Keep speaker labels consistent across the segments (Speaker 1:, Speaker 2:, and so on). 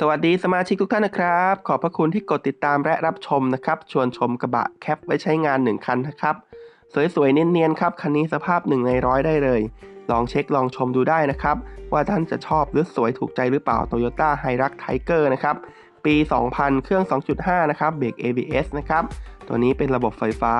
Speaker 1: สวัสดีสมาชิกทุกท่านนะครับ ขอบพระคุณที่กดติดตามและรับชมนะครับ ชวนชมกระบะแคปไว้ใช้งาน 1 คันนะครับ สวยๆ เนียนๆ ครับ คันนี้สภาพ 1 ในร้อยได้เลย ลองเช็คลองชมดูได้นะครับ ว่าท่านจะชอบหรือสวยถูกใจหรือเปล่า Toyota h i r u x Tiger นะครับ ปี 2000 เครื่อง 2.5 นะครับ เบรก ABS นะครับ ตัวนี้เป็นระบบไฟฟ้า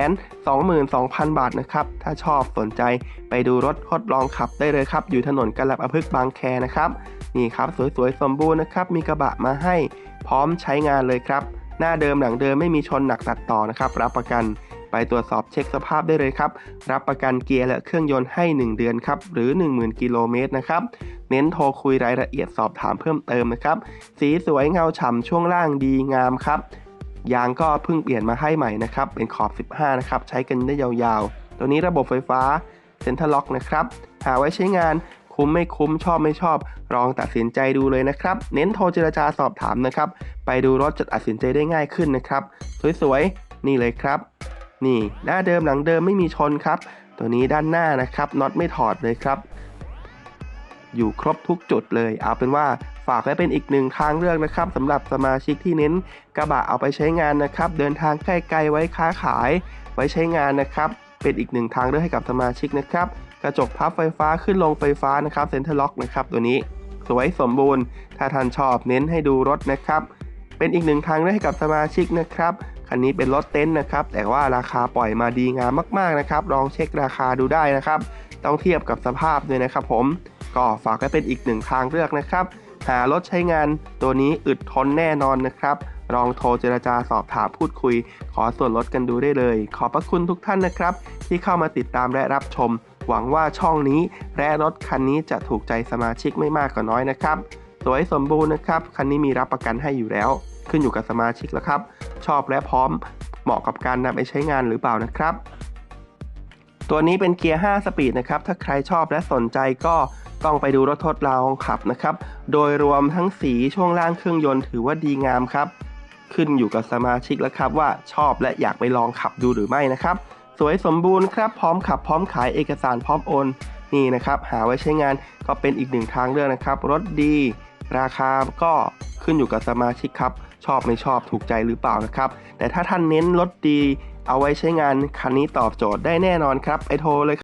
Speaker 1: 122,000 บาทนะครับ ถ้าชอบสนใจไปดูรถทดลองขับได้เลยครับ อยู่ถนนกาลับอพฤกษ์บางแคนะครับ นี่ครับสวยๆ สมบูรณ์นะครับมีกระบะมาให้พร้อมใช้งานเลยครับ หน้าเดิมหลังเดิมไม่มีชนหนักตัดต่อนะครับ รับประกันไปตรวจสอบเช็คสภาพได้เลยครับ รับประกันเกียร์และเครื่องยนต์ให้ 1 เดือนครับ หรือ 10,000 กิโลเมตรนะครับ เน้นโทรคุยรายละเอียดสอบถามเพิ่มเติมนะครับ สีสวยเงาฉ่ำช่วงล่างดีงามครับ ยางก็เพิ่งเปลี่ยนมาให้ใหม่นะครับ เป็นขอบ 15 นะครับ ใช้กันได้ยาวๆ ตัวนี้ระบบไฟฟ้าเซ็นทรัลล็อกนะครับ หาไว้ใช้งาน คุ้มไม่คุ้มชอบไม่ชอบลองตัดสินใจดูเลยนะครับ เน้นโทรเจรจาสอบถามนะครับ ไปดูรถจะตัดสินใจได้ง่ายขึ้นนะครับ สวยๆ นี่เลยครับ นี่หน้าเดิมหลังเดิมไม่มีชนครับ ตัวนี้ด้านหน้านะครับน็อตไม่ถอดเลยครับ อยู่ครบทุกจุดเลย เอาเป็นว่าฝากไว้เป็นอีกหนึ่งทางเลือกนะครับสำหรับสมาชิกที่เน้นกระบะเอาไปใช้งานนะครับ เดินทางใกล้ๆไว้ค้าขายไว้ใช้งานนะครับ เป็นอีกหนึ่งทางเลือกให้กับสมาชิกนะครับ กระจกพับไฟฟ้าขึ้นลงไฟฟ้านะครับเซ็นเตอร์ล็อกนะครับตัวนี้สวยสมบูรณ์ ถ้าท่านชอบเน้นให้ดูรถนะครับ เป็นอีกหนึ่งทางเลือกให้กับสมาชิกนะครับ คันนี้เป็นรถเต็นท์นะครับ แต่ว่าราคาปล่อยมาดีงามมากๆนะครับ ลองเช็คราคาดูได้นะครับ ต้องเทียบกับสภาพด้วยนะครับผม ก็ฝากไว้เป็นอีกหนึ่งทางเลือกนะครับ หารถใช้งานตัวนี้อึดทนแน่นอนนะครับ ลองโทรเจราจาสอบถามพูดคุย ขอส่วนลดกันดูได้เลย ขอบพระคุณทุกท่านนะครับ ที่เข้ามาติดตามและรับชม หวังว่าช่องนี้และรถคันนี้จะถูกใจสมาชิกไม่มากก็น้อยนะครับ สวยสมบูรณ์นะครับ คันนี้มีรับประกันให้อยู่แล้ว ขึ้นอยู่กับสมาชิกแล้วครับ ชอบและพร้อม เหมาะกับการนำไปใช้งานหรือเปล่านะครับตัวนี้เป็นเกียร์ 5 สปีดนะครับ ถ้าใครชอบและสนใจก็ต้องไปดูรถทดลองขับนะครับ โดยรวมทั้งสีช่วงล่างเครื่องยนต์ถือว่าดีงามครับ ขึ้นอยู่กับสมาชิกแล้วครับว่าชอบและอยากไปลองขับดูหรือไม่นะครับ สวยสมบูรณ์ครับพร้อมขับพร้อมขายเอกสารพร้อมโอนนี่นะครับหาไว้ใช้งานก็เป็นอีกหนึ่งทางเลือกนะครับ รถดี ราคาก็ขึ้นอยู่กับสมาชิกครับ ชอบไม่ชอบถูกใจหรือเปล่านะครับ แต่ถ้าท่านเน้นรถดี เอาไว้ใช้งานคันนี้ตอบโจทย์ได้แน่นอนครับไปโทรเลย